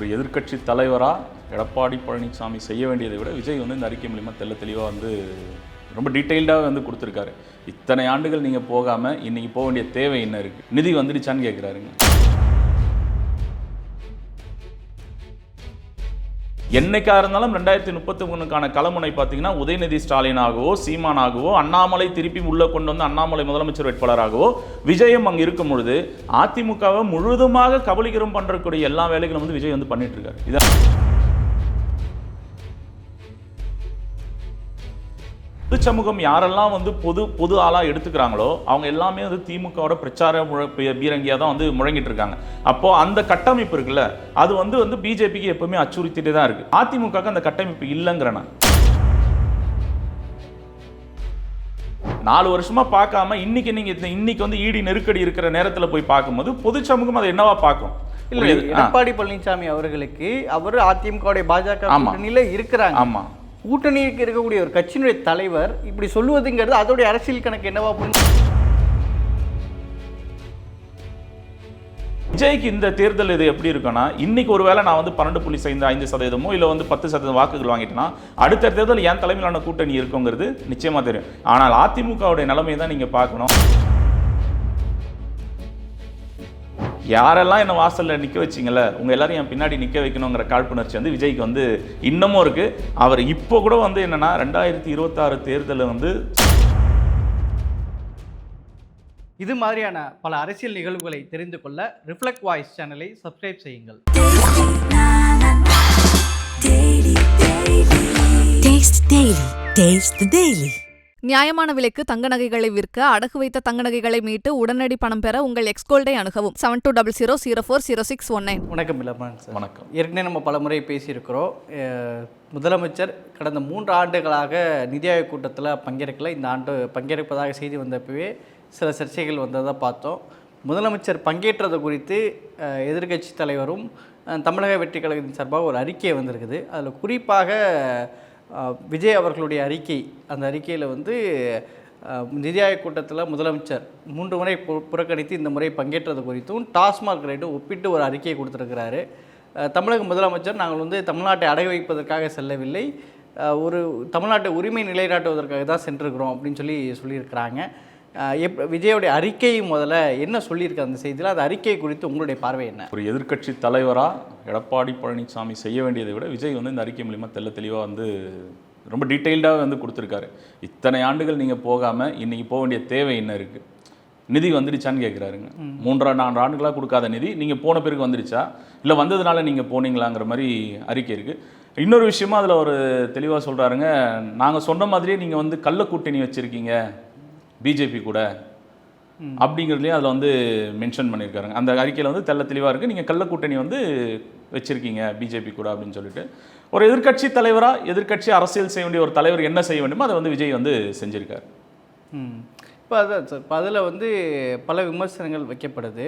ஒரு எதிர்க்கட்சி தலைவராக எடப்பாடி பழனிசாமி செய்ய வேண்டியதை விட விஜய் வந்து இந்த அறிக்கை மூலிமா தெல்ல தெளிவாக வந்து ரொம்ப டீட்டெயில்டாக வந்து கொடுத்துருக்காரு. இத்தனை ஆண்டுகள் நீங்கள் போகாமல் இன்றைக்கி போக வேண்டிய தேவை என்ன இருக்குது நிதி வந்துடுச்சான்னு கேட்குறாருங்க என்னைக்கா இருந்தாலும் ரெண்டாயிரத்தி முப்பத்தி மூணுக்கான களமுனை பார்த்தீங்கன்னா உதயநிதி ஸ்டாலினாகவோ சீமானாகவோ அண்ணாமலை திருப்பி உள்ளே கொண்டு வந்து அண்ணாமலை முதலமைச்சர் வேட்பாளராகவோ விஜயம் அங்கே இருக்கும் பொழுது அதிமுகவை முழுதுமாக கபலீகரம் பண்ணுறக்கூடிய எல்லா வேலைகளும் வந்து விஜய் வந்து பண்ணிட்டு இருக்காரு. இதான் பொது சமூகம் யாரெல்லாம் வந்து பொது பொது ஆளாக எடுத்துக்கிறாங்களோ அவங்க எல்லாமே வந்து திமுகவோட பிரச்சார பீரங்கியாக தான் வந்து முழங்கிட்டு இருக்காங்க. அப்போ அந்த கட்டமைப்பு இருக்குல்ல அது வந்து வந்து பிஜேபிக்கு எப்பவுமே அச்சுறுத்திட்டே தான் இருக்கு. அதிமுகக்கு அந்த கட்டமைப்பு இல்லைங்கிற நான். நாலு வருஷமா பார்க்காம இன்னைக்கு நீங்க இன்னைக்கு வந்து ஈடி நெருக்கடி இருக்கிற நேரத்துல போய் பார்க்கும்போது பொது சமூகம் அதை என்னவா பார்க்கும்? இல்ல எடப்பாடி பழனிசாமி அவர்களுக்கு அவர் அதிமுகவுடைய பாஜக. கூட்டணியில இருக்கிறாங்க. ஆமா. கூட்டணிக்கு இருக்கக்கூடிய ஒரு கட்சியினுடைய தலைவர் இப்படி சொல்லுவதுங்கிறது அதோடைய அரசியல் கணக்கு என்னவா புரிஞ்சு விஜய்க்கு இந்த தேர்தல் இது எப்படி இருக்குன்னா இன்னைக்கு ஒருவேளை நான் வந்து பன்னெண்டு புள்ளி ஐந்து ஐந்து சதவீதமோ இல்லை வந்து பத்து சதவீதம் வாக்குகள் வாங்கிட்டேன்னா அடுத்த தேர்தல் என் தலைமையிலான கூட்டணி இருக்குங்கிறது நிச்சயமாக தெரியும். ஆனால் அதிமுகவுடைய நிலைமையை தான் நீங்கள் பார்க்கணும். யாரெல்லாம் என்ன வாசல்ல நிக்க வச்சீங்கல்ல உங்க எல்லாரும் என் பின்னாடி நிக்க வைக்கணுங்கிற காழ்ப்புணர்ச்சி வந்து விஜய்க்கு வந்து இன்னமும் இருக்கு அவர் இப்போ கூட வந்து என்னன்னா ரெண்டாயிரத்தி இருபத்தாறு தேர்தலில் வந்து இது மாதிரியான பல அரசியல் நிகழ்வுகளை தெரிந்து கொள்ள ரிஃப்ளெக்ட் வாய்ஸ் சேனலை சப்ஸ்கிரைப் செய்யுங்கள். Taste the Daily. நியாயமான விலைக்கு தங்க நகைகளை விற்க அடகு வைத்த தங்க நகைகளை மீட்டு உடனடி பணம் பெற உங்கள் எக்ஸ்கோல்டை அணுகவும். Seven two double zero zero four zero six one nine வணக்கம் இளமன் சார். வணக்கம். ஏற்கனவே நம்ம பல முறை பேசியிருக்கிறோம் முதலமைச்சர் கடந்த மூன்று ஆண்டுகளாக நிதி ஆயோக் கூட்டத்தில் பங்கேற்கல. இந்த ஆண்டு பங்கேற்பதாக செய்தி வந்தப்பவே சில சர்ச்சைகள் வந்ததை பார்த்தோம். முதலமைச்சர் பங்கேற்றது குறித்து அஹ், எதிர்க்கட்சி தலைவரும் தமிழக வெற்றி கழகத்தின் சார்பாக ஒரு அறிக்கை வந்திருக்குது. அதில் குறிப்பாக விஜய் அவர்களுடைய அறிக்கை அந்த அறிக்கையில் வந்து நிதி ஆயோக் கூட்டத்தில் முதலமைச்சர் மூன்று முறை புறக்கணித்து இந்த முறை பங்கேற்றது குறித்தும் டாஸ்மாக் ரேட்டும் ஒப்பிட்டு ஒரு அறிக்கையை கொடுத்துருக்கிறாரு. தமிழக முதலமைச்சர் நாங்கள் வந்து தமிழ்நாட்டை அடகு வைப்பதற்காக செல்லவில்லை. ஒரு தமிழ்நாட்டை உரிமை நிலைநாட்டுவதற்காக தான் சென்றிருக்கிறோம் அப்படின்னு சொல்லி சொல்லியிருக்கிறாங்க. எப் விஜயோடைய அறிக்கை முதல்ல என்ன சொல்லியிருக்கு அந்த செய்தியில்? அந்த அறிக்கை குறித்து உங்களுடைய பார்வை என்ன? ஒரு எதிர்க்கட்சி தலைவராக எடப்பாடி பழனிசாமி செய்ய வேண்டியதை விட விஜய் வந்து இந்த அறிக்கை மூலிமா தெள்ள தெளிவாக வந்து ரொம்ப டீட்டெயில்டாக வந்து கொடுத்துருக்காரு. இத்தனை ஆண்டுகள் நீங்கள் போகாமல் இன்னைக்கு போக வேண்டிய தேவை என்ன இருக்குது நிதி வந்துடுச்சான்னு கேட்குறாருங்க மூன்றா நான்கு ஆண்டுகளாக கொடுக்காத நிதி நீங்கள் போன பிறகு வந்துடுச்சா? இல்லை வந்ததுனால நீங்கள் போனீங்களாங்கிற மாதிரி அறிக்கை இருக்குது இன்னொரு விஷயமா அதில் ஒரு தெளிவாக சொல்கிறாருங்க நாங்கள் சொன்ன மாதிரியே நீங்கள் வந்து கள்ள கூட்டணி வச்சுருக்கீங்க. பிஜேபி கூட அப்படிங்கிறதுலையும் அதில் வந்து மென்ஷன் பண்ணியிருக்காருங்க. அந்த அறிக்கையில் வந்து தெள்ள தெளிவாக இருக்குது நீங்கள் கள்ள கூட்டணி வந்து வச்சுருக்கீங்க பிஜேபி கூட அப்படின்னு சொல்லிட்டு. ஒரு எதிர்க்கட்சி தலைவராக எதிர்க்கட்சி அரசியல் செய்ய வேண்டிய ஒரு தலைவர் என்ன செய்ய வேண்டுமோ அதை வந்து விஜய் வந்து செஞ்சிருக்காரு. இப்போ அதான் சார் இப்போ அதில் வந்து பல விமர்சனங்கள் வைக்கப்படுது.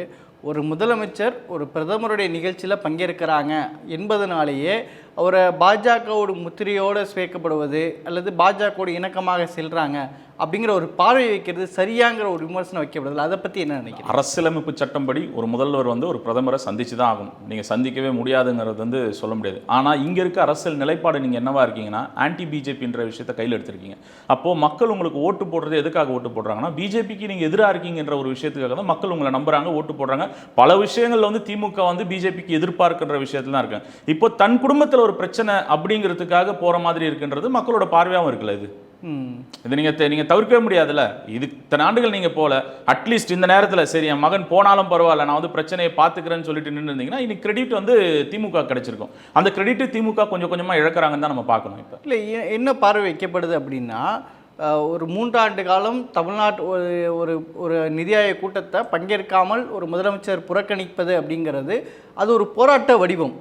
ஒரு முதலமைச்சர் ஒரு பிரதமருடைய நிகழ்ச்சியில் பங்கேற்கிறாங்க என்பதனாலேயே அவரை பாஜகவோட முத்திரையோடு சேர்க்கப்படுவது அல்லது பாஜகவோட இணக்கமாக செல்கிறாங்க அப்படிங்கிற ஒரு பார்வை வைக்கிறது சரியாங்கிற ஒரு விமர்சனம் வைக்கப்படுதில்ல அதை பற்றி என்ன நினைக்கிறீங்க? அரசியலமைப்பு சட்டம்படி ஒரு முதல்வர் வந்து ஒரு பிரதமரை சந்திச்சு தான் ஆகும் நீங்கள் சந்திக்கவே முடியாதுங்கிறது வந்து சொல்ல முடியாது. ஆனால் இங்கே இருக்க அரசியல் நிலைப்பாடு நீங்கள் என்னவா இருக்கீங்கன்னா ஆன்டி பிஜேபின்ற விஷயத்தை கையில் எடுத்திருக்கீங்க. அப்போது மக்கள் உங்களுக்கு ஓட்டு போடுறது எதுக்காக ஓட்டு போடுறாங்கன்னா பிஜேபிக்கு நீங்கள் எதிராக இருக்கீங்கன்ற ஒரு விஷயத்துக்காக தான் மக்கள் உங்களை நம்புறாங்க ஓட்டு போடுறாங்க. பல விஷயங்களில் வந்து திமுக வந்து பிஜேபிக்கு எதிர்பார்க்கின்ற விஷயத்தில் தான் இருக்காங்க இப்போ தன் குடும்பத்தில் ஒரு பிரச்சனை அப்படிங்கிறதுக்காக போகிற மாதிரி இருக்குன்றது மக்களோட பார்வையாகவும் இருக்குல்ல இது? இது நீங்கள் நீங்கள் தவிர்க்கவே முடியாதுல்ல. இது இத்தனை ஆண்டுகள் நீங்கள் போல அட்லீஸ்ட் இந்த நேரத்தில் சரி என் மகன் போனாலும் பரவாயில்ல நான் வந்து பிரச்சனையை பார்த்துக்கிறேன்னு சொல்லிட்டு நின்று இருந்தீங்கன்னா இன்னைக்கு கிரெடிட் வந்து திமுக கிடைச்சிருக்கும். அந்த கிரெடிட் திமுக கொஞ்சம் கொஞ்சமாக இழக்கிறாங்கன்னு தான் நம்ம பார்க்கணும் இப்போ. இல்லை என்ன பார்வை வைக்கப்படுது அப்படின்னா ஒரு மூன்றாண்டு காலம் தமிழ்நாட்டு ஒரு ஒரு ஒரு நிதி ஆயோக் கூட்டத்தை பங்கேற்காமல் ஒரு முதலமைச்சர் புறக்கணிப்பது அப்படிங்கிறது அது ஒரு போராட்ட வடிவம்.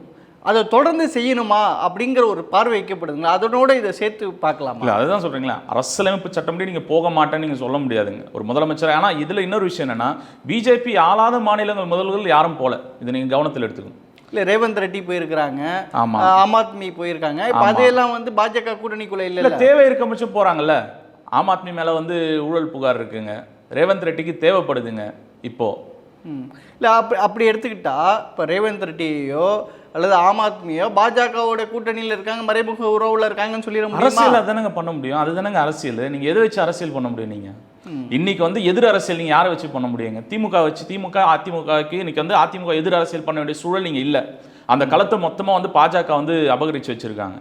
அதை தொடர்ந்து செய்யணுமா அப்படிங்கிற ஒரு பார்வை வைக்கப்படுதுங்களா? அதனோட இதை சேர்த்து பார்க்கலாமா? இல்லை அதுதான் சொல்கிறீங்களா அரசியலமைப்பு சட்டப்படி நீங்கள் போக மாட்டேன்னு நீங்கள் சொல்ல முடியாதுங்க. ஒரு முதலமைச்சர் ஆனால் இதில் இன்னொரு விஷயம் என்னன்னா பிஜேபி ஆளாத மாநிலங்கள் முதல்வர்கள் யாரும் போல. இதை நீங்கள் கவனத்தில் எடுத்துக்கணும். இல்லை ரேவந்த் ரெட்டி போயிருக்கிறாங்க. ஆமா. ஆத்மி போயிருக்காங்க. இப்போ. அதையெல்லாம் வந்து பாஜக கூட்டணிக்குள்ள இல்லை இல்லை. தேவை இருக்க பட்சம் போகிறாங்கல்ல ஆம் ஆத்மி மேலே வந்து ஊழல் புகார் இருக்குங்க. ரேவந்த் ரெட்டிக்கு தேவைப்படுதுங்க இப்போ. இல்லை அப்படி அப்படி எடுத்துக்கிட்டா இப்போ ரேவந்த் ரெட்டியோ அல்லது ஆம் ஆத்மியோ பாஜகவோட கூட்டணியில் இருக்காங்க மறைமுக உறவுல இருக்காங்கன்னு சொல்லிட அரசியல் அதானங்க பண்ண முடியும். அதுதானங்க அரசியல். நீங்க எதை வச்சு அரசியல் பண்ண முடியும் நீங்க? இன்னைக்கு வந்து எதிர் அரசியல் நீங்க யாரை வச்சு பண்ண முடியுங்க? திமுக வச்சு திமுக அதிமுகவுக்கு இன்னைக்கு வந்து அதிமுக எதிர் அரசியல் பண்ண வேண்டிய சூழல் நீங்க இல்ல. அந்த களத்தை மொத்தமா வந்து பாஜக வந்து அபகரிச்சு வச்சிருக்காங்க.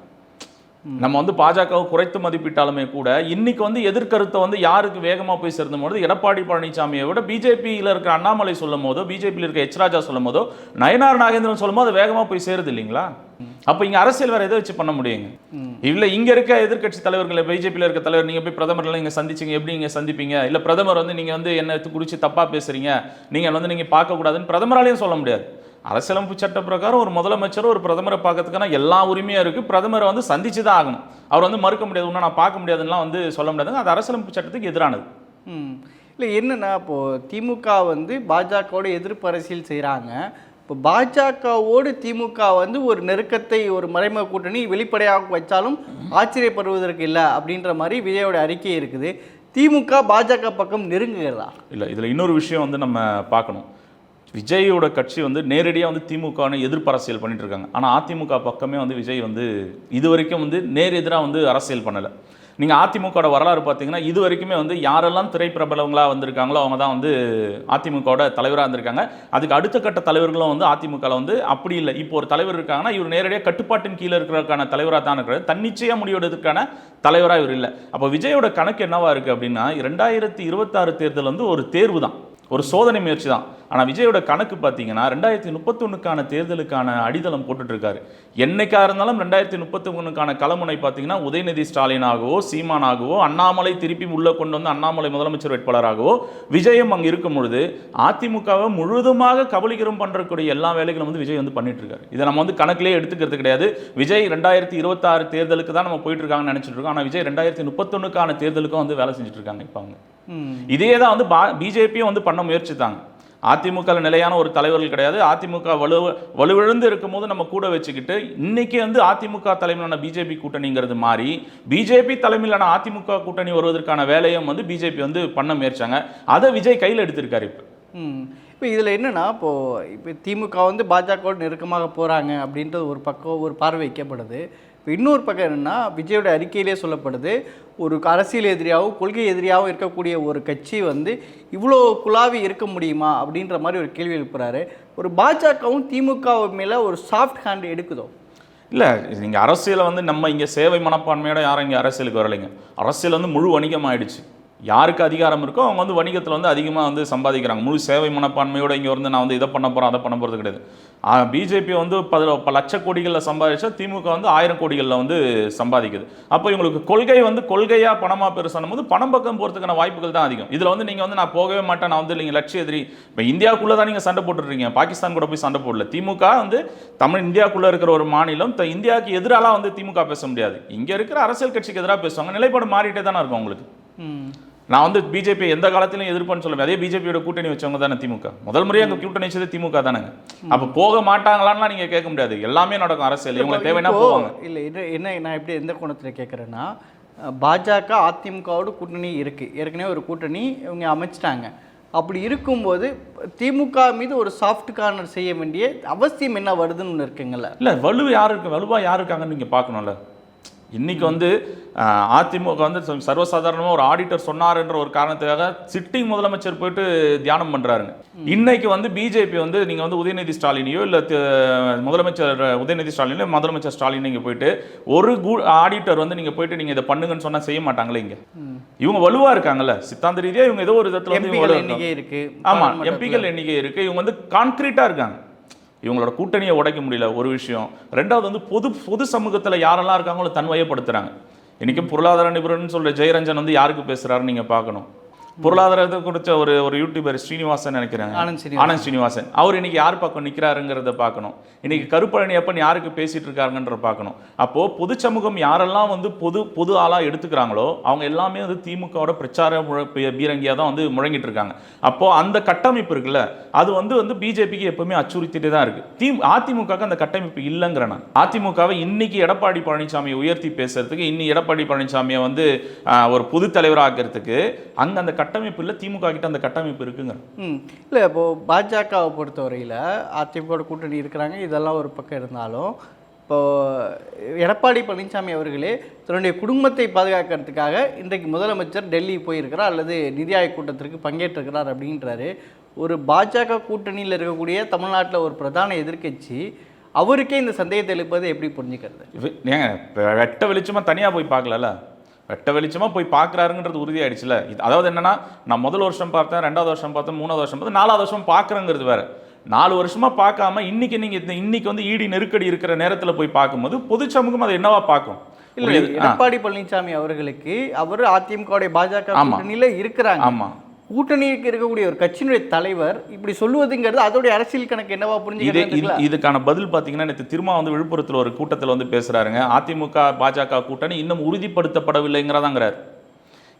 நம்ம வந்து பாஜகவை குறைத்து மதிப்பிட்டாலுமே கூட இன்னைக்கு வந்து எதிர்கருத்தை வந்து யாருக்கு வேகமா போய் சேர்ந்த போது எடப்பாடி பழனிசாமியை விட பிஜேபியில் இருக்கிற அண்ணாமலை சொல்லும் போதோ பிஜேபியில் இருக்க எச் ராஜா சொல்லும் போதோ நயனார் நாகேந்திரன் சொல்லும் போது அது வேகமா போய் சேருது இல்லைங்களா? அப்ப இங்க அரசியல் வேற எதை வச்சு பண்ண முடியுங்க? இல்ல இங்க இருக்க எதிர்க்கட்சி தலைவர்கள் பிஜேபியில் இருக்க தலைவர் நீங்க போய் பிரதமர்லாம் நீங்க சந்திச்சீங்க எப்படி நீங்க சந்திப்பீங்க? இல்ல பிரதமர் வந்து நீங்க வந்து என்ன குறிச்சு தப்பா பேசுறீங்க நீங்க வந்து நீங்க பார்க்க கூடாதுன்னு பிரதமராலையும் சொல்ல முடியாது. அரசியலமைப்பு சட்ட பிரகாரம் ஒரு முதலமைச்சர் ஒரு பிரதமரை பார்க்கறதுக்கான எல்லா உரிமையும் இருக்கு. பிரதமரை வந்து சந்திச்சு தான் ஆகணும். அவர் வந்து மறுக்க முடியாது. இன்னும் நான் பார்க்க முடியாதுன்னா வந்து சொல்ல முடியாது அது அரசியலமைப்பு சட்டத்துக்கு எதிரானது. ம். இல்லை என்னன்னா இப்போது திமுக வந்து பாஜகவோட எதிர்ப்பு அரசியல் செய்கிறாங்க இப்போ பாஜகவோடு திமுக வந்து ஒரு நெருக்கத்தை ஒரு மறைமுக கூட்டணி வெளிப்படையாக வச்சாலும் ஆச்சரியப்படுவதற்கு இல்லை அப்படின்ற மாதிரி விஜயோட அறிக்கை இருக்குது. திமுக பாஜக பக்கம் நெருங்குகிறதா? இல்லை இதில் இன்னொரு விஷயம் வந்து நம்ம பார்க்கணும். விஜயோட கட்சி வந்து நேரடியாக வந்து திமுகன்னு எதிர்ப்பு அரசியல் பண்ணிட்டு இருக்காங்க ஆனால் அதிமுக பக்கமே வந்து விஜய் வந்து இது வரைக்கும் வந்து நேர் எதிராக வந்து அரசியல் பண்ணலை. நீங்கள் அதிமுகவோட வரலாறு பார்த்தீங்கன்னா இது வரைக்குமே வந்து யாரெல்லாம் திரைப்பிரபலங்களாக வந்திருக்காங்களோ அவங்க தான் வந்து அதிமுகவோட தலைவராக இருந்திருக்காங்க. அதுக்கு அடுத்த கட்ட தலைவர்களும் வந்து அதிமுகவில் வந்து அப்படி இல்லை. இப்போ ஒரு தலைவர் இருக்காங்கன்னா இவர் நேரடியாக கட்டுப்பாட்டின் கீழே இருக்கிறதுக்கான தலைவராக தான் இருக்கிறார். தன்னிச்சையாக முடிவெடுக்கிறதுக்கான தலைவராக இவர் இல்லை. அப்போ விஜயோட கணக்கு என்னவாக இருக்குது அப்படின்னா ரெண்டாயிரத்தி இருபத்தாறு தேர்தல் வந்து ஒரு தேர்வு தான் ஒரு சோதனை முயற்சி தான். ஆனால் விஜயோட கணக்கு பார்த்தீங்கன்னா ரெண்டாயிரத்தி முப்பத்தொன்னுக்கான தேர்தலுக்கான அடித்தளம் போட்டுட்டு இருக்காரு என்னைக்கா இருந்தாலும் ரெண்டாயிரத்தி முப்பத்தி ஒன்றுக்கான களமுனை பார்த்தீங்கன்னா உதயநிதி ஸ்டாலினாகவோ சீமானாகவோ அண்ணாமலை திருப்பி உள்ள கொண்டு வந்து அண்ணாமலை முதலமைச்சர் வேட்பாளராகவோ விஜயம் அங்கே இருக்கும் பொழுது அதிமுகவை முழுதுமாக கபலீகரம் பண்ணுறக்கூடிய எல்லா வேலைகளும் வந்து விஜய் வந்து பண்ணிட்டு இருக்காரு இதை நம்ம வந்து கணக்கிலே எடுத்துக்கிறது கிடையாது. விஜய் ரெண்டாயிரத்தி இருபத்தாறு தேர்தலுக்கு தான் நம்ம போயிட்டு இருக்காங்கன்னு நினைச்சிட்டு இருக்கோம் ஆனால் விஜய் ரெண்டாயிரத்தி முப்பத்தொன்னுக்கான தேர்தலுக்கும் வந்து வேலை செஞ்சுட்டு இருக்காங்க இப்போ அவங்க. இதே தான் வந்து பிஜேபியும் வந்து பண்ண முயற்சித்தாங்க. அதிமுக நிலையான ஒரு தலைவர்கள் கிடையாது. அதிமுக வலு வலுவிழந்து இருக்கும்போது நம்ம கூட வச்சுக்கிட்டு இன்னைக்கு வந்து அதிமுக தலைமையிலான பிஜேபி கூட்டணிங்கிறது மாறி பிஜேபி தலைமையிலான அதிமுக கூட்டணி வருவதற்கான வேலையும் வந்து பிஜேபி வந்து பண்ண முயற்சாங்க அதை விஜய் கையில் எடுத்திருக்காரு இப்போ. இப்போ இதில் என்னென்னா இப்போது இப்போ திமுக வந்து பாஜகவோடு நெருக்கமாக போகிறாங்க அப்படின்றது ஒரு பக்கம் ஒரு பார்வை வைக்கப்படுது. இப்போ இன்னொரு பக்கம் என்னென்னா விஜயோட அறிக்கையிலே சொல்லப்படுது ஒரு அரசியல் எதிரியாகவும் கொள்கை எதிரியாகவும் இருக்கக்கூடிய ஒரு கட்சி வந்து இவ்வளோ குழாவி இருக்க முடியுமா அப்படின்ற மாதிரி ஒரு கேள்வி எழுப்புறாரு. ஒரு பாஜகவும் திமுக மேலே ஒரு சாஃப்ட் ஹேண்ட் எடுக்குதோ? இல்லை நீங்கள் அரசியலை வந்து நம்ம இங்கே சேவை மனப்பான்மையோட யாரும் இங்கே அரசியலுக்கு வரலைங்க. அரசியல் வந்து முழு வணிகம் ஆயிடுச்சு யாருக்கு அதிகாரம் இருக்கோ அவங்க வந்து வணிகத்தில் வந்து அதிகமாக வந்து சம்பாதிக்கிறாங்க. முழு சேவை மனப்பான்மையோடு இங்கே வந்து நான் வந்து இதை பண்ண போகிறேன் அதை பண்ண போகிறது கிடையாது. பிஜேபி வந்து பல பல லட்ச கோடிகளில் சம்பாதிச்சா திமுக வந்து ஆயிரம் கோடிகளில் வந்து சம்பாதிக்குது. அப்போ இவங்களுக்கு கொள்கை வந்து கொள்கையாக பணமாக பெருசானும் போது பணம் பக்கம் போகிறதுக்கான வாய்ப்புகள் தான் அதிகம். இதில் வந்து நீங்கள் வந்து நான் போகவே மாட்டேன் நான் வந்து நீங்கள் லட்சிய எதிரி. இப்போ இந்தியாவுக்குள்ளே தான் நீங்கள் சண்டை போட்டுருக்கீங்க. பாகிஸ்தான் கூட போய் சண்டை போடல. திமுக வந்து தமிழ் இந்தியாவுக்குள்ளே இருக்கிற ஒரு மாநிலம் த- இந்தியாவுக்கு எதிராலாம் வந்து திமுக பேச முடியாது. இங்கே இருக்கிற அரசியல் கட்சிக்கு எதிராக பேசுவாங்க. நிலைப்பாடு மாறிட்டே தானே இருக்கும் உங்களுக்கு நான் வந்து பிஜேபி எந்த காலத்திலும் எதிர்ப்புன்னு சொல்லுவேன் அதே பிஜேபியோட கூட்டணி வச்சவங்க தானே திமுக. முதல் முறையாக அங்கே கூட்டணி வச்சது திமுக தானேங்க. அப்போ போக மாட்டாங்களான்லாம் நீங்கள் கேட்க முடியாது. எல்லாமே நடக்கும் அரசியல். இவங்களுக்கு தேவைன்னா போவாங்க. இல்லை இது என்ன நான் எப்படி எந்த கோணத்தில் கேட்குறேன்னா பாஜக அதிமுகவோட கூட்டணி இருக்குது ஏற்கனவே ஒரு கூட்டணி இவங்க அமைச்சிட்டாங்க. அப்படி இருக்கும்போது திமுக மீது ஒரு சாஃப்ட் கார்னர் செய்ய வேண்டிய அவசியம் என்ன வருதுன்னு ஒன்று இருக்குங்கல்ல இல்லை வலு யார் இருக்கு? வலுவா யார் இருக்காங்கன்னு நீங்கள் பார்க்கணும்ல. இன்னைக்கு வந்து அதிமுக வந்து ச- சர்வசாதாரணமா ஒரு ஆடிட்டர் சொன்னாருன்ற ஒரு காரணத்துக்காக சிட்டிங் முதலமைச்சர் போயிட்டு தியானம் பண்றாருங்க. இன்னைக்கு வந்து பிஜேபி வந்து நீங்க வந்து உதயநிதி ஸ்டாலினையோ இல்ல முதலமைச்சர் உதயநிதி ஸ்டாலினோ முதலமைச்சர் ஸ்டாலின் நீங்க போயிட்டு ஒரு ஆடிட்டர் வந்து நீங்க போயிட்டு நீங்க இதை பண்ணுங்கன்னு சொன்னா செய்ய மாட்டாங்களே இங்க. இவங்க வலுவா இருக்காங்கல்ல. சித்தாந்த ரீதியா இவங்க ஏதோ ஒரு விதத்துல வந்து. எண்ணிக்கை இருக்கு. ஆமா பாராளுமன்றத்துல. எம்பிக்கள் எண்ணிக்கை இருக்கு. இவங்க வந்து கான்கிரீட்டா இருக்காங்க. இவங்களோட கூட்டணியை உடைக்க முடியல ஒரு விஷயம். ரெண்டாவது வந்து பொது பொது சமூகத்தில் யாரெல்லாம் இருக்காங்களோ தன்வயப்படுத்துகிறாங்க இன்றைக்கும் பொருளாதார நிபுணர்னு சொல்கிற ஜெயரஞ்சன் வந்து யாருக்கு பேசுகிறாருன்னு நீங்கள் பார்க்கணும். பொருளாதாரத்தை குறித்த ஒரு ஒரு யூடியூபர் ஸ்ரீனிவாசன் நினைக்கிறாங்க ஆனந்த் ஸ்ரீனிவாசன். அவர் இன்னைக்கு யார் பக்கம் நிற்கிறாருங்கிறத பார்க்கணும். இன்னைக்கு கருப்பழனி அப்பன் யாருக்கு பேசிட்டு இருக்காருங்கன்ற பார்க்கணும். அப்போ பொது சமூகம் யாரெல்லாம் வந்து பொது பொது ஆளா எடுத்துக்கிறாங்களோ அவங்க எல்லாமே வந்து திமுகவோட பிரச்சார முழ பீரங்கியா தான் வந்து முழங்கிட்டு இருக்காங்க. அப்போ அந்த கட்டமைப்பு இருக்குல்ல அது வந்து வந்து பிஜேபிக்கு எப்பவுமே அச்சுறுத்திட்டே தான் இருக்கு. தி அதிமுகவுக்கு அந்த கட்டமைப்பு இல்லைங்கிற நான். அதிமுகவை இன்னைக்கு எடப்பாடி பழனிசாமியை உயர்த்தி பேசுறதுக்கு இன்னி எடப்பாடி பழனிசாமியை வந்து ஒரு பொது தலைவராக்கிறதுக்கு அங்க அந்த கட்டமைப்பு இல்லை திமுக கிட்ட அந்த கட்டமைப்பு இருக்குங்க ம். இல்லை இப்போது பாஜகவை பொறுத்தவரையில் அதிமுக கூட்டணி இருக்கிறாங்க இதெல்லாம் ஒரு பக்கம் இருந்தாலும் இப்போது எடப்பாடி பழனிசாமி அவர்களே தன்னுடைய குடும்பத்தை பாதுகாக்கிறதுக்காக இன்றைக்கு முதலமைச்சர் டெல்லி போயிருக்கிறார் அல்லது நிதி ஆயோக் கூட்டத்திற்கு பங்கேற்றிருக்கிறார் அப்படின்றாரு. ஒரு பாஜக கூட்டணியில் இருக்கக்கூடிய தமிழ்நாட்டில் ஒரு பிரதான எதிர்க்கட்சி அவருக்கே இந்த சந்தேகத்தை எழுப்பதை எப்படி புரிஞ்சுக்கிறது? ஏங்க வெட்ட வெளிச்சமாக தனியாக போய் பார்க்கலல்ல வெட்ட வெளிச்சமாக போய் பார்க்குறாருங்கிறது உறுதியாயிடுச்சுல. இது அதாவது என்னன்னா நான் முதல் வருஷம் பார்த்தேன் ரெண்டாவது வருஷம் பார்த்தேன் மூணாவது வருஷம் பார்த்தேன் நாலாவது வருஷம் பார்க்குறேங்கிறது வேற. நாலு வருஷமா பார்க்காம இன்னைக்கு நீங்க இந்த இன்னைக்கு வந்து ஈடி நெருக்கடி இருக்கிற நேரத்துல போய் பார்க்கும்போது பொது சமூகம் அதை என்னவா பார்க்கும்? இல்லை எடப்பாடி பழனிசாமி அவர்களுக்கு அவர் அதிமுகவுடைய பாஜக. கூட்டணியில் இருக்கிறாங்க. ஆமா. கூட்டணிக்கு இருக்கக்கூடிய ஒரு கட்சியினுடைய தலைவர் இப்படி சொல்லுவதுங்கிறது அதோடைய அரசியல் கணக்கு என்னவா இது- இதுக்கான பதில் பார்த்தீங்கன்னா நேற்று திரும்ப வந்து விழுப்புரத்தில் ஒரு கூட்டத்தில் வந்து பேசுறாருங்க. அதிமுக பாஜக கூட்டணி இன்னும் உறுதிப்படுத்தப்படவில்லைங்கிறதாங்கிறார்.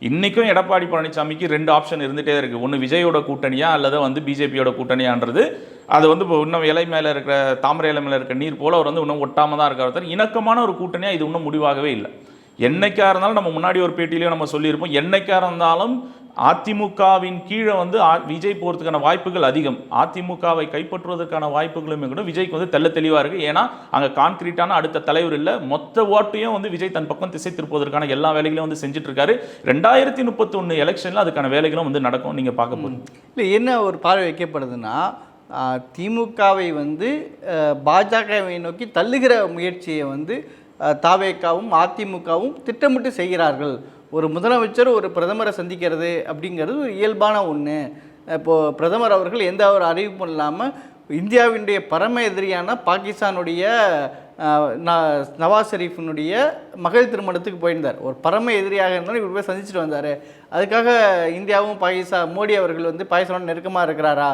இன்னைக்கும் எடப்பாடி பழனிசாமிக்கு ரெண்டு ஆப்ஷன் இருந்துட்டே இருக்கு. ஒன்று விஜயோட கூட்டணியா அல்லது வந்து பிஜேபியோட கூட்டணியான்றது. அது வந்து இப்போ இன்னும் இலை மேலே இருக்கிற தாமரை இலை மேலே இருக்கிற நீர் போல அவர் வந்து இன்னும் ஒட்டாம தான் இருக்கார் தவிர இணக்கமான ஒரு கூட்டணியா இது இன்னும் முடிவாகவே இல்லை. என்னைக்கா இருந்தாலும் நம்ம முன்னாடி ஒரு பேட்டியிலையும் நம்ம சொல்லியிருப்போம். என்னைக்கா இருந்தாலும் அதிமுகவின் கீழே வந்து ஆ- விஜய் போகிறதுக்கான வாய்ப்புகள் அதிகம். அதிமுகவை கைப்பற்றுவதற்கான வாய்ப்புகளுமே கூட விஜய்க்கு வந்து தெல்ல தெளிவாக இருக்குது ஏன்னா அங்கே கான்கிரீட்டான அடுத்த தலைவர் இல்லை. மொத்த ஓட்டையும் வந்து விஜய் தன் பக்கம் திசை திருப்பதற்கான எல்லா வேலைகளையும் வந்து செஞ்சுட்டு இருக்காரு ரெண்டாயிரத்தி முப்பத்தொன்று எலெக்ஷனில் அதுக்கான வேலைகளும் வந்து நடக்கும். நீங்கள் பார்க்க போறீங்க. இல்லை என்ன ஒரு பார்வை வைக்கப்படுதுன்னா திமுகவை வந்து பாஜகவை நோக்கி தள்ளுகிற முயற்சியை வந்து தாவேக்காவும் அதிமுகவும் திட்டமிட்டு செய்கிறார்கள். ஒரு முதலமைச்சர் ஒரு பிரதமரை சந்திக்கிறது அப்படிங்கிறது ஒரு இயல்பான ஒன்று இப்போது பிரதமர் அவர்கள் எந்த ஒரு அறிவிப்பும் இல்லாமல் இந்தியாவினுடைய பரம எதிரியான பாகிஸ்தானுடைய நவாஸ் ஷெரீஃபினுடைய மகள் திருமணத்துக்கு போயிருந்தார். ஒரு பரம எதிரியாக இருந்தாலும் இவர் போய் சந்திச்சுட்டு வந்தார். அதுக்காக இந்தியாவும் பாகிஸ்தான் மோடி அவர்கள் வந்து பாகிஸ்தானோட நெருக்கமாக இருக்கிறாரா?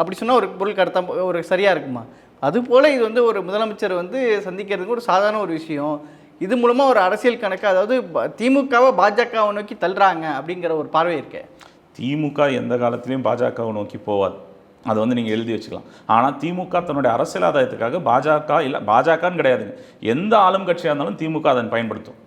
அப்படி சொன்னால் ஒரு பொருள் கடத்த ஒரு சரியாக இருக்குமா? அதுபோல் இது வந்து ஒரு முதலமைச்சர் வந்து சந்திக்கிறதுக்கு ஒரு சாதாரண ஒரு விஷயம். இது மூலமாக ஒரு அரசியல் கணக்கு அதாவது திமுகவை பாஜகவை நோக்கி தள்ளுறாங்க அப்படிங்கிற ஒரு பார்வை இருக்கு. திமுக எந்த காலத்திலையும் பாஜகவை நோக்கி போவாது. அதை வந்து நீங்கள் எழுதி வச்சுக்கலாம். ஆனால் திமுக தன்னுடைய அரசியல் ஆதாயத்துக்காக பாஜக இல்லை பாஜகன்னு கிடையாதுங்க. எந்த ஆளும் கட்சியாக இருந்தாலும் திமுக அதன் பயன்படுத்தும்.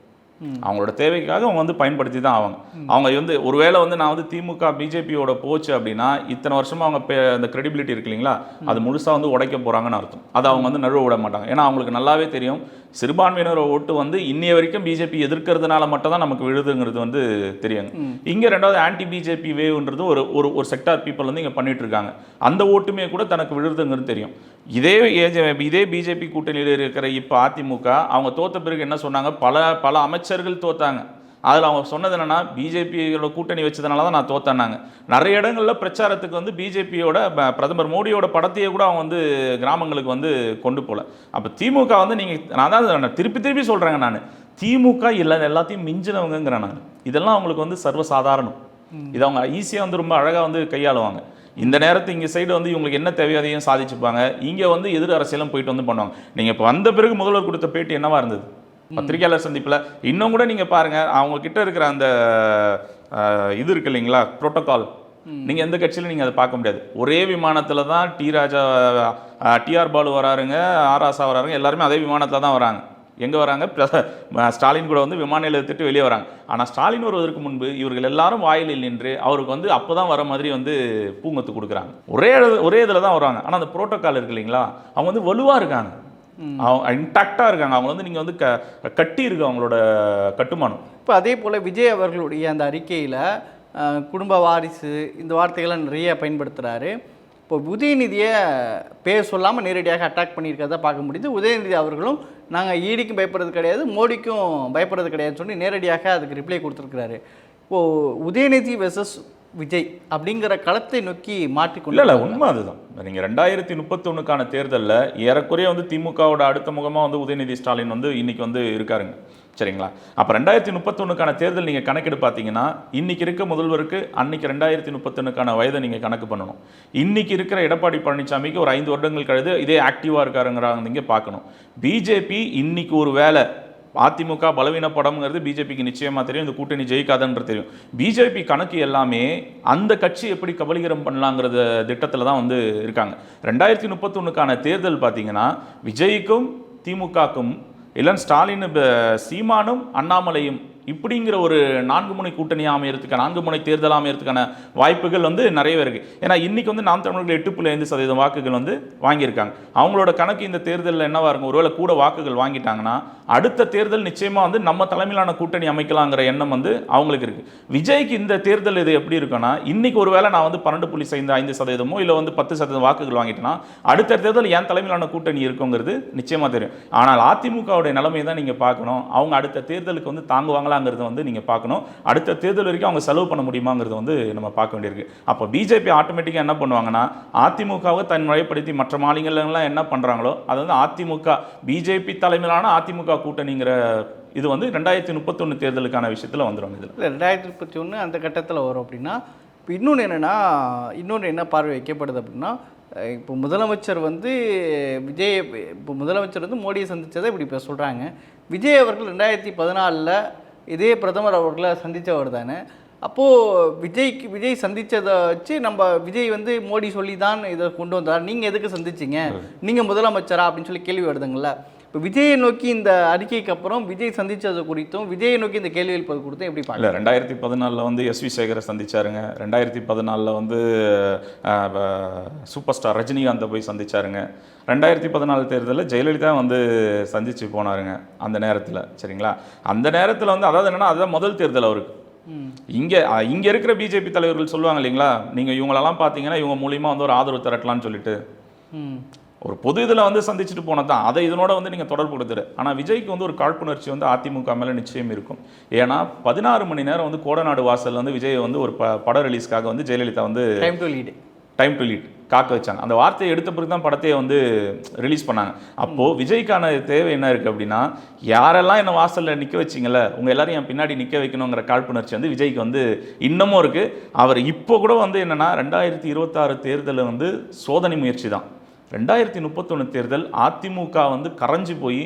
அவங்களோட தேவைக்காக அவங்க வந்து பயன்படுத்தி தான் ஆவாங்க. அவங்க வந்து ஒருவேளை வந்து நான் வந்து திமுக பிஜேபியோட போச்சு அப்படின்னா இத்தனை வருஷமா அவங்க அந்த கிரெடிபிலிட்டி இருக்கு இல்லைங்களா? அது முழுசாக வந்து உடைக்க போகிறாங்கன்னு அர்த்தம். அதை அவங்க வந்து நழுவ விட மாட்டாங்க. ஏன்னா அவங்களுக்கு நல்லாவே தெரியும் சிறுபான்மையினர் ஓட்டு வந்து இன்னைய வரைக்கும் பிஜேபி எதிர்க்கிறதுனால மட்டும் தான் நமக்கு விழுதுங்கிறது வந்து தெரியுங்க. இங்கே ரெண்டாவது ஆன்டி பிஜேபி வேவ்ன்றது ஒரு ஒரு ஒரு செக்டார் பீப்புள் வந்து இங்கே பண்ணிட்டு இருக்காங்க. அந்த ஓட்டுமே கூட தனக்கு விழுதுங்கிறது தெரியும். இதே ஏஜ- இதே பிஜேபி கூட்டணியில் இருக்கிற இப்போ அதிமுக அவங்க தோத்த பிறகு என்ன சொன்னாங்க? பல பல அமைச்சர்கள் தோத்தாங்க. அதில் அவங்க சொன்னது என்னன்னா பிஜேபியோட கூட்டணி வச்சதுனால தான் நான் தோத்தேன்னாங்க. நிறைய இடங்களில் பிரச்சாரத்துக்கு வந்து பிஜேபியோட பிரதமர் மோடியோட படத்தையே கூட அவங்க வந்து கிராமங்களுக்கு வந்து கொண்டு போகல அப்போ திமுக வந்து நீங்கள் நான் தான் திருப்பி திருப்பி சொல்கிறேங்க நான். திமுக இல்லை எல்லாத்தையும் மிஞ்சினவங்கங்கிறேன் நான். இதெல்லாம் அவங்களுக்கு வந்து சர்வசாதாரணம். இது அவங்க ஈஸியாக வந்து ரொம்ப அழகாக வந்து கையாளுவாங்க. இந்த நேரத்து இங்கே சைடு வந்து இவங்களுக்கு என்ன தேவையோ அதையும் சாதிச்சுப்பாங்க. இங்கே வந்து எதிர் அரசியலும் போயிட்டு வந்து பண்ணுவாங்க. நீங்கள் இப்போ வந்த பிறகு முதல்வர் கொடுத்த பேட்டி என்னவா இருந்தது? பத்திரிகையாளர் சந்திப்பில். இன்னும் கூட நீங்கள் பாருங்கள் அவங்க கிட்ட இருக்கிற அந்த இது இருக்கு இல்லைங்களா? புரோட்டோகால் நீங்கள் எந்த கட்சியிலும் நீங்கள் அதை பார்க்க முடியாது. ஒரே விமானத்தில் தான் டி ராஜா டிஆர் பாலு வராருங்க ஆர் ஆசா வராருங்க எல்லாருமே அதே விமானத்தில் தான் வராங்க. எங்கே வராங்க? ஸ்டாலின் கூட வந்து விமான நிலையத்திட்டு வெளியே வராங்க. ஆனால் ஸ்டாலின் வருவதற்கு முன்பு இவர்கள் எல்லாரும் வாயிலில் நின்று அவருக்கு வந்து அப்போ தான் வர மாதிரி வந்து பூங்கொத்து கொடுக்குறாங்க. ஒரே ஒரே இதில் தான் வருவாங்க ஆனால் அந்த புரோட்டோகால் இருக்கு இல்லைங்களா? அவங்க வந்து வலுவாக இருக்காங்க. அவங்க இன்டாக்டாக இருக்காங்க. அவங்க வந்து நீங்கள் வந்து க கட்டி இருக்கு அவங்களோட கட்டுமானம். இப்போ அதே போல் விஜய் அவர்களுடைய அந்த அறிக்கையில் குடும்ப வாரிசு இந்த வார்த்தைகளை நிறைய பயன்படுத்துகிறாரு இப்போ உதயநிதியை பேர் சொல்லாமல் நேரடியாக அட்டாக் பண்ணியிருக்கிறத பார்க்க முடியுது. உதயநிதி அவர்களும் நாங்கள் ஈடிக்கும் பயப்படுறது கிடையாது மோடிக்கும் பயப்படுறது கிடையாதுன்னு சொல்லி நேரடியாக அதுக்கு ரிப்ளை கொடுத்துருக்கிறாரு. இப்போது உதயநிதி வெர்சஸ் விஜய் அப்படிங்கிற களத்தை நோக்கி மாற்றிக்கொண்டு இல்லை உண்மை அதுதான் நீங்கள் ரெண்டாயிரத்தி முப்பத்தொன்னுக்கான தேர்தலில் ஏறக்குறைய வந்து திமுகவோட அடுத்த முகமாக வந்து உதயநிதி ஸ்டாலின் வந்து இன்னைக்கு வந்து இருக்காருங்க. சரிங்களா? அப்போ ரெண்டாயிரத்தி முப்பத்தொன்னுக்கான தேர்தல் நீங்கள் கணக்கெடு பார்த்தீங்கன்னா இன்றைக்கி இருக்க முதல்வருக்கு அன்னைக்கு ரெண்டாயிரத்தி முப்பத்தொன்னுக்கான வயதை நீங்கள் கணக்கு பண்ணணும். இன்றைக்கி இருக்கிற எடப்பாடி பழனிசாமிக்கு ஒரு ஐந்து வருடங்கள் கழிது இதே ஆக்டிவாக இருக்காருங்கிறாங்க நீங்கள் பார்க்கணும் பிஜேபி இன்றைக்கி ஒரு வேலை அதிமுக பலவீன படம்ங்கிறது பிஜேபிக்கு நிச்சயமாக தெரியும் இந்த கூட்டணி ஜெயிக்காதுன்றது தெரியும். பிஜேபி கணக்கு எல்லாமே அந்த கட்சி எப்படி கபலீகரம் பண்ணலாங்கிறத திட்டத்தில் தான் வந்து இருக்காங்க. ரெண்டாயிரத்தி முப்பத்தொன்னுக்கான தேர்தல் பார்த்தீங்கன்னா விஜய்க்கும் திமுகக்கும் இல்லைன்னு ஸ்டாலின் சீமானும் அண்ணாமலையும் இப்படிங்கிற ஒரு நான்கு முனை கூட்டணி அமையறதுக்கு நான்கு முனை தேர்தல் அமையறதுக்கான வாய்ப்புகள் வந்து நிறையவே இருக்குது ஏன்னா இன்றைக்கி வந்து நாம் தமிழர்கள் எட்டு புள்ளி ஐந்து சதவீதம் வாக்குகள் வந்து வாங்கியிருக்காங்க. அவங்களோட கணக்கு இந்த தேர்தலில் என்னவாக இருக்கும்? ஒருவேளை கூட வாக்குகள் வாங்கிட்டாங்கன்னா அடுத்த தேர்தல் நிச்சயமாக வந்து நம்ம தலைமையிலான கூட்டணி அமைக்கலாங்கிற எண்ணம் வந்து அவங்களுக்கு இருக்குது விஜய்க்கு இந்த தேர்தல் இது எப்படி இருக்குன்னா இன்றைக்கி ஒருவேளை நான் வந்து பன்னெண்டு புள்ளி ஐந்து ஐந்து சதவீதமோ இல்லை வந்து பத்து சதவீதம் வாக்குகள் வாங்கிட்டேன்னா அடுத்த தேர்தல் என் தலைமையிலான கூட்டணி இருக்குங்கிறது நிச்சயமாக தெரியும். ஆனால் அதிமுகவுடைய நிலைமை தான் நீங்கள் பார்க்கணும். அவங்க அடுத்த தேர்தலுக்கு வந்து தாங்குவாங்களா தாங்குவாங்களாங்கிறத வந்து நீங்க பார்க்கணும். அடுத்த தேர்தல் வரைக்கும் அவங்க செலவு பண்ண முடியுமாங்கிறது வந்து நம்ம பார்க்க வேண்டியிருக்கு. அப்போ பிஜேபி ஆட்டோமேட்டிக்காக என்ன பண்ணுவாங்கன்னா அதிமுகவை தன் முறைப்படுத்தி மற்ற மாநிலங்கள்லாம் என்ன பண்றாங்களோ அது வந்து அதிமுக பிஜேபி தலைமையிலான அதிமுக கூட்டணிங்கிற இது வந்து ரெண்டாயிரத்தி முப்பத்தொன்று தேர்தலுக்கான விஷயத்தில் வந்துடும் இதில். இல்லை ரெண்டாயிரத்தி முப்பத்தி ஒன்று அந்த கட்டத்தில் வரும் அப்படின்னா இப்போ இன்னொன்று என்னென்னா இன்னொன்று என்ன பார்வை வைக்கப்படுது அப்படின்னா இப்போ முதலமைச்சர் வந்து விஜய் இப்போ முதலமைச்சர் வந்து மோடியை சந்தித்ததை இப்படி இப்போ சொல்கிறாங்க விஜய் அவர்கள் ரெண்டாயிரத்தி பதினாலில் இதே பிரதமர் அவர்களை சந்தித்தவர் தானே. அப்போது விஜய்க்கு விஜய் சந்தித்ததை வச்சு நம்ம விஜய் வந்து மோடி சொல்லி தான் இதை கொண்டு வந்தார். நீங்கள் எதுக்கு சந்திச்சீங்க? நீங்கள் முதலமைச்சரா அப்படின்னு சொல்லி கேள்வி வருதுங்களா இப்போ விஜயை நோக்கி இந்த அறிக்கைக்கு அப்புறம் விஜய் சந்தித்தது குறித்தும் விஜயை நோக்கி இந்த கேள்வி எழுப்பது குறித்தும் எப்படி பார்க்கல இல்லை ரெண்டாயிரத்தி பதினாலில் வந்து எஸ் வி சேகரை சந்திச்சாருங்க. ரெண்டாயிரத்தி பதினாலில் வந்து சூப்பர் ஸ்டார் ரஜினிகாந்தை போய் சந்திச்சாருங்க. ரெண்டாயிரத்தி பதினாலு தேர்தலில் ஜெயலலிதா வந்து சந்திச்சு போனாருங்க அந்த நேரத்தில். சரிங்களா? அந்த நேரத்தில் வந்து அதாவது என்னன்னா அதுதான் முதல் தேர்தல் அவருக்கு. இங்கே இங்க இருக்கிற பிஜேபி தலைவர்கள் சொல்லுவாங்க இல்லைங்களா? நீங்க இவங்களெல்லாம் பார்த்தீங்கன்னா இவங்க மூலியமா வந்து ஒரு ஆதரவு திரட்டலாம்னு சொல்லிட்டு. ஒரு பொது இதில் வந்து சந்திச்சுட்டு போனது தான் அதை இதனோட வந்து நீங்கள் தொடர்பு கொடுத்துரு ஆனால் விஜய்க்கு வந்து ஒரு காழ்ப்புணர்ச்சி வந்து அதிமுக மேலே நிச்சயம் இருக்கும். ஏன்னா பதினாறு மணி நேரம் வந்து கோடநாடு வாசல்ல வந்து விஜய் வந்து ஒரு ப பட ரிலீஸ்க்காக வந்து ஜெயலலிதா வந்து time to lead time to lead காக்க வச்சாங்க. அந்த வார்த்தையை எடுத்த பிறகு தான் படத்தையே வந்து ரிலீஸ் பண்ணாங்க. அப்போது விஜய்க்கான தேவை என்ன இருக்குது அப்படின்னா யாரெல்லாம் என்ன வாசலில் நிற்க வச்சிங்கல்ல உங்கள் எல்லாரும் என் பின்னாடி நிற்க வைக்கணுங்கிற காழ்ப்புணர்ச்சி வந்து விஜய்க்கு வந்து இன்னமும் இருக்குது அவர் இப்போ கூட வந்து என்னென்னா ரெண்டாயிரத்தி இருபத்தாறு தேர்தலில் வந்து சோதனை முயற்சி தான். ரெண்டாயிரத்தி முப்பத்தொன்று தேர்தல் அதிமுக வந்து கரைஞ்சு போய்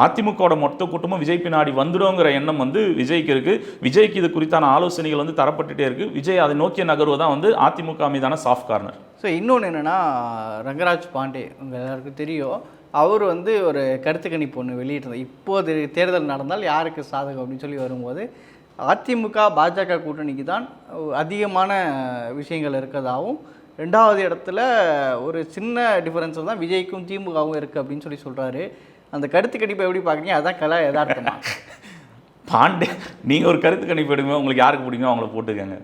அதிமுகவோட மொத்த கூட்டமும் விஜய் பின்னாடி வந்துடுங்கிற எண்ணம் வந்து விஜய்க்கு இருக்குது விஜய்க்கு இது குறித்தான ஆலோசனைகள் வந்து தரப்பட்டுட்டே இருக்குது விஜய் அதை நோக்கிய நகர்வு தான் வந்து அதிமுக மீதான சாஃப்ட் கார்னர் ஸோ இன்னொன்று என்னென்னா ரங்கராஜ் பாண்டே உங்கள் எல்லாருக்கும் தெரியும். அவர் வந்து ஒரு கருத்து கணிப்பு ஒன்று வெளியிட்டிருந்தார் இப்போது தேர்தல் நடந்தால் யாருக்கு சாதகம் அப்படின்னு சொல்லி வரும்போது அதிமுக பாஜக கூட்டணிக்கு தான் அதிகமான விஷயங்கள் இருக்கிறதாகவும் ரெண்டாவது இடத்துல ஒரு சின்ன டிஃபரன்ஸ் தான் விஜய்க்கும் திமுகவும் இருக்குது அப்படின்னு சொல்லி சொல்கிறாரு அந்த கருத்து கணிப்பை எப்படி பார்க்குறீங்க? அதான் கலா யதார்த்தமா? பாண்டே நீங்க ஒரு கருத்து கணிப்பு எடுங்க உங்களுக்கு யாருக்கு பிடிக்குமோ அவங்கள போட்டுக்கங்க.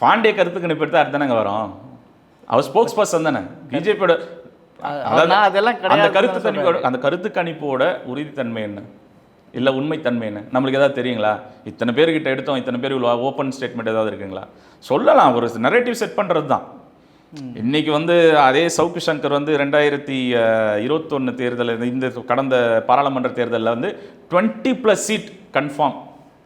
பாண்டே கருத்து கணிப்பு எடுத்தா அடுத்தானங்க வரும்? அவர் ஸ்போக்ஸ் பர்சன் தானே. பிஜேபியோட அதெல்லாம் அந்த கருத்து கணிப்போட அந்த கருத்து கணிப்போட உறுதித்தன்மை என்ன? இல்லை உண்மைத்தன்மை என்ன? நம்மளுக்கு ஏதாவது தெரியுங்களா? இத்தனை பேர்கிட்ட எடுத்தோம் இத்தனை பேர் இவ்வளோ ஓப்பன் ஸ்டேட்மெண்ட் ஏதாவது இருக்குங்களா? சொல்லலாம் ஒரு நரேட்டிவ் செட் பண்ணுறது தான் இன்னைக்கு வந்து அதே சவுக்கு சங்கர் வந்து ரெண்டாயிரத்தி இருபத்தொன்று தேர்தல் இந்த கடந்த பாராளுமன்ற தேர்தலில் வந்து டுவெண்ட்டி ப்ளஸ் சீட் கன்ஃபார்ம்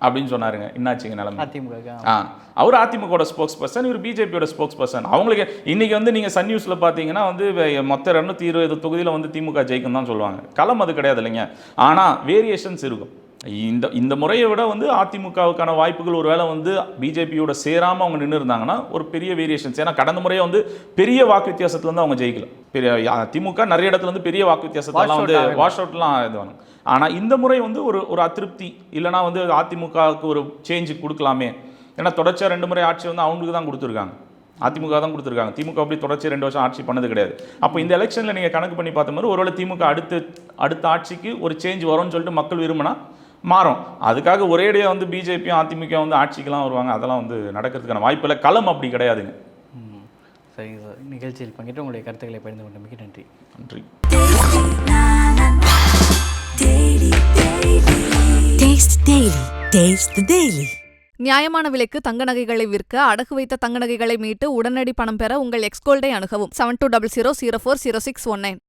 அப்படின்னு சொன்னாருங்க. என்னாச்சுங்க நிலைமை? அதிமுக ஆ. அவர் அதிமுகவோட ஸ்போக்ஸ் பர்சன் இவர் பிஜேபியோட ஸ்போக்ஸ் பர்சன் அவங்களுக்கு இன்னைக்கு வந்து நீங்கள் சன் நியூஸில் பார்த்தீங்கன்னா வந்து மொத்த இரநூத்தி இருபது தொகுதியில் வந்து திமுக ஜெயிக்கும் தான் சொல்லுவாங்க. களம் அது கிடையாது இல்லைங்க. ஆனால் வேரியேஷன்ஸ் இருக்கும். இந்த இந்த முறையை விட வந்து அதிமுகவுக்கான வாய்ப்புகள் ஒருவேளை வந்து பிஜேபியோட சேராமல் அவங்க நின்று இருந்தாங்கன்னா ஒரு பெரிய வேரியேஷன்ஸ் ஏன்னா கடந்த முறையே வந்து பெரிய வாக்கு வித்தியாசத்துல வந்து அவங்க ஜெயிக்கல. பெரிய திமுக நிறைய இடத்துல வந்து பெரிய வாக்கு வித்தியாசத்தெல்லாம் வந்து. வாஷ் அவுட்லாம் இது வேணும் ஆனால் இந்த முறை வந்து ஒரு ஒரு அதிருப்தி. இல்லைனா வந்து அதிமுகவுக்கு ஒரு சேஞ்சு கொடுக்கலாமே. ஏன்னா தொடர்ச்சியாக ரெண்டு முறை ஆட்சி வந்து அவங்களுக்கு தான் கொடுத்துருக்காங்க. அதிமுக தான் கொடுத்துருக்காங்க. திமுக அப்படி தொடர்ச்சி ரெண்டு வருஷம் ஆட்சி பண்ணது கிடையாது. அப்போ இந்த எலெக்ஷனில் நீங்கள் கணக்கு பண்ணி பார்த்த மாதிரி ஒருவேளை திமுக அடுத்து அடுத்த ஆட்சிக்கு ஒரு சேஞ்ச் வரும்னு சொல்லிட்டு மக்கள் விரும்பினா மாறும். அதுக்காக ஒரேடியாக வந்து பிஜேபியும் அதிமுக வந்து ஆட்சிக்கெல்லாம் வருவாங்க. அதெல்லாம் வந்து நடக்கிறதுக்கான வாய்ப்பில்லை களம் அப்படி கிடையாதுங்க. சரிங்க சார் நிகழ்ச்சியில் பங்கேற்று உங்களுடைய கருத்துக்களை பகிர்ந்து கொண்ட மிக நன்றி. நன்றி. நியாயமான விலைக்கு தங்க நகைகளை விற்க அடகு வைத்த தங்க நகைகளை மீட்டு உடனடி பணம் பெற உங்கள் எக்ஸ்கோல்டை அணுகவும். Seven two double zero zero four zero six one nine